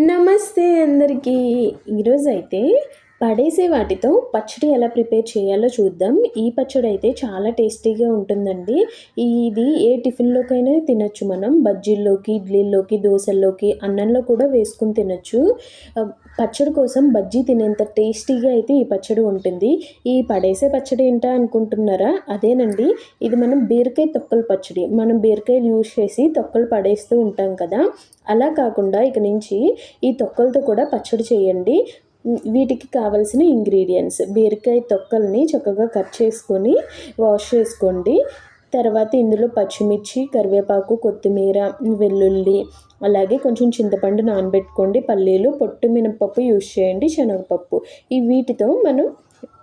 నమస్తే అందరికీ. ఈరోజైతే పడేసే వాటితో పచ్చడి ఎలా ప్రిపేర్ చేయాలో చూద్దాం. ఈ పచ్చడి అయితే చాలా టేస్టీగా ఉంటుందండి. ఇది ఏ టిఫిన్లోకైనా తినచ్చు మనం. బజ్జీల్లోకి ఇడ్లీల్లోకి దోశల్లోకి అన్నంలో కూడా వేసుకుని తినచ్చు. పచ్చడి కోసం బజ్జీ తినేంత టేస్టీగా అయితే ఈ పచ్చడి ఉంటుంది. ఈ పడేసే పచ్చడి ఏంటా అనుకుంటున్నారా? అదేనండి. ఇది మనం బీరకాయ తొక్కల పచ్చడి. మనం బీరకాయలు యూజ్ చేసి తొక్కలు పడేస్తూ ఉంటాం కదా. అలా కాకుండా ఇక నుంచి ఈ తొక్కలతో కూడా పచ్చడి చేయండి. వీటికి కావలసిన ఇంగ్రీడియంట్స్ బీరకాయ తొక్కల్ని చక్కగా కట్ చేసుకొని వాష్ చేసుకోండి. తర్వాత ఇందులో పచ్చిమిర్చి కరివేపాకు కొత్తిమీర వెల్లుల్లి అలాగే కొంచెం చింతపండు నానబెట్టుకోండి. పల్లీలు పొట్టు మినపప్పు యూజ్ చేయండి. శనగపప్పు. ఈ వీటితో మనం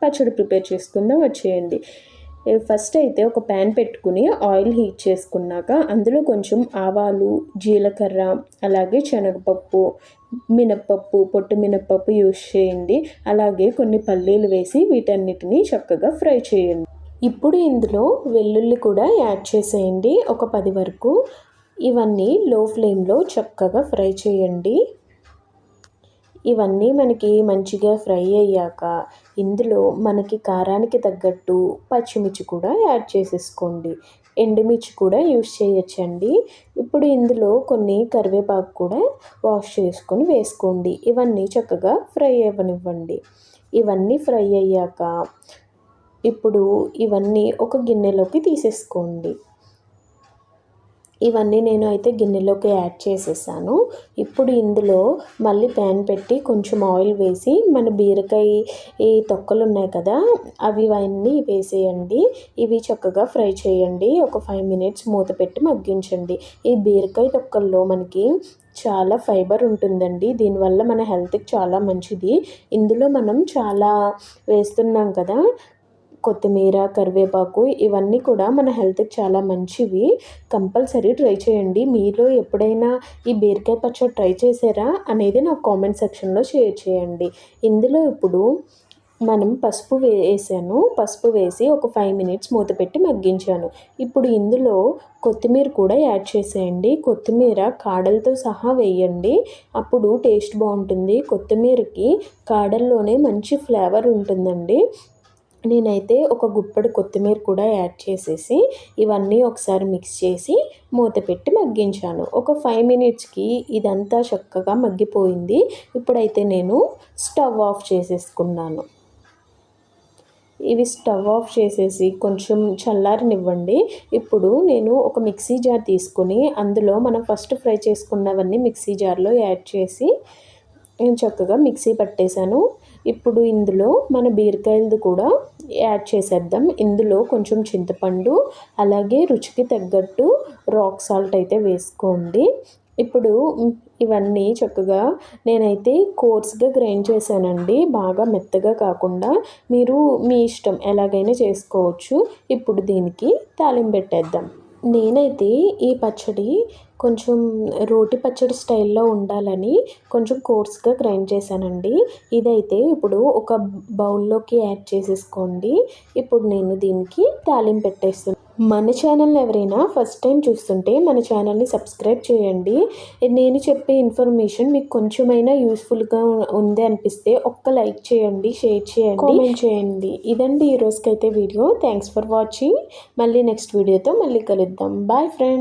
పచ్చడి ప్రిపేర్ చేసుకుందాం. వచ్చేయండి. ఫస్ట్ అయితే ఒక ప్యాన్ పెట్టుకుని ఆయిల్ హీట్ చేసుకున్నాక అందులో కొంచెం ఆవాలు జీలకర్ర అలాగే శనగపప్పు మినప్పప్పు పొట్టు మినప్పప్పు యూస్ చేయండి. అలాగే కొన్ని పల్లీలు వేసి వీటన్నిటిని చక్కగా ఫ్రై చేయండి. ఇప్పుడు ఇందులో వెల్లుల్లి కూడా యాడ్ చేసేయండి. ఒక పది వరకు. ఇవన్నీ లో ఫ్లేమ్లో చక్కగా ఫ్రై చేయండి. ఇవన్నీ మనకి మంచిగా ఫ్రై అయ్యాక ఇందులో మనకి కారానికి తగ్గట్టు పచ్చిమిర్చి కూడా యాడ్ చేసేసుకోండి. ఎండుమిర్చి కూడా యూస్ చేయొచ్చండి. ఇప్పుడు ఇందులో కొన్ని కరివేపాకు కూడా వాష్ చేసుకొని వేసుకోండి. ఇవన్నీ చక్కగా ఫ్రై అవ్వనివ్వండి. ఇవన్నీ ఫ్రై అయ్యాక ఇప్పుడు ఇవన్నీ ఒక గిన్నెలోకి తీసేసుకోండి. ఇవన్నీ నేను అయితే గిన్నెలోకి యాడ్ చేసేసాను. ఇప్పుడు ఇందులో మళ్ళీ ప్యాన్ పెట్టి కొంచెం ఆయిల్ వేసి మన బీరకాయ ఈ తొక్కలు ఉన్నాయి కదా అవి అవన్నీ వేసేయండి. ఇవి చక్కగా ఫ్రై చేయండి. ఒక ఫైవ్ మినిట్స్ మూత పెట్టి మగ్గించండి. ఈ బీరకాయ తొక్కల్లో మనకి చాలా ఫైబర్ ఉంటుందండి. దీనివల్ల మన హెల్త్కి చాలా మంచిది. ఇందులో మనం చాలా వేస్తున్నాం కదా కొత్తిమీర కరివేపాకు ఇవన్నీ కూడా మన హెల్త్కి చాలా మంచివి. కంపల్సరీ ట్రై చేయండి. మీలో ఎప్పుడైనా ఈ బీరకాయ పచ్చడి ట్రై చేశారా అనేది నాకు కామెంట్ సెక్షన్లో షేర్ చేయండి. ఇందులో ఇప్పుడు మనం పసుపు వేసాను. పసుపు వేసి ఒక ఫైవ్ మినిట్స్ మూత పెట్టి మగ్గించాను. ఇప్పుడు ఇందులో కొత్తిమీర కూడా యాడ్ చేసేయండి. కొత్తిమీర కాడలతో సహా వేయండి. అప్పుడు టేస్ట్ బాగుంటుంది. కొత్తిమీరకి కాడల్లోనే మంచి ఫ్లేవర్ ఉంటుందండి. నేనైతే ఒక గుప్పడి కొత్తిమీర కూడా యాడ్ చేసేసి ఇవన్నీ ఒకసారి మిక్స్ చేసి మూత పెట్టి మగ్గించాను. ఒక ఫైవ్ మినిట్స్కి ఇదంతా చక్కగా మగ్గిపోయింది. ఇప్పుడైతే నేను స్టవ్ ఆఫ్ చేసేసుకున్నాను. ఇవి స్టవ్ ఆఫ్ చేసేసి కొంచెం చల్లారనివ్వండి. ఇప్పుడు నేను ఒక మిక్సీ జార్ తీసుకొని అందులో మనం ఫస్ట్ ఫ్రై చేసుకున్నవన్నీ మిక్సీ జార్లో యాడ్ చేసి నేను చక్కగా మిక్సీ పట్టేశాను. ఇప్పుడు ఇందులో మన బీరకాయలది కూడా యాడ్ చేసేద్దాం. ఇందులో కొంచెం చింతపండు అలాగే రుచికి తగ్గట్టు రాక్ సాల్ట్ అయితే వేసుకోండి. ఇప్పుడు ఇవన్నీ చక్కగా నేనైతే కోర్స్గా గ్రైండ్ చేశానండి. బాగా మెత్తగా కాకుండా మీరు మీ ఇష్టం ఎలాగైనా చేసుకోవచ్చు. ఇప్పుడు దీనికి తాలింపు పెట్టేద్దాం. నేనైతే ఈ పచ్చడి కొంచెం రోటి పచ్చడి స్టైల్లో ఉండాలని కొంచెం కోర్స్గా గ్రైండ్ చేశానండి. ఇదైతే ఇప్పుడు ఒక బౌల్లోకి యాడ్ చేసేసుకోండి. ఇప్పుడు నేను దీనికి తాలింపు పెట్టేస్తున్నాను మన ఛానల్ని ఎవరైనా ఫస్ట్ టైం చూస్తుంటే మన ఛానల్ని సబ్స్క్రైబ్ చేయండి. నేను చెప్పే ఇన్ఫర్మేషన్ మీకు కొంచెమైనా యూస్ఫుల్గా ఉంది అనిపిస్తే ఒక్క లైక్ చేయండి షేర్ చేయండి కామెంట్ చేయండి. ఇదండి ఈ రోజుకైతే వీడియో థ్యాంక్స్ ఫర్ వాచింగ్ మళ్ళీ నెక్స్ట్ వీడియోతో మళ్ళీ కలుద్దాం. Bye friends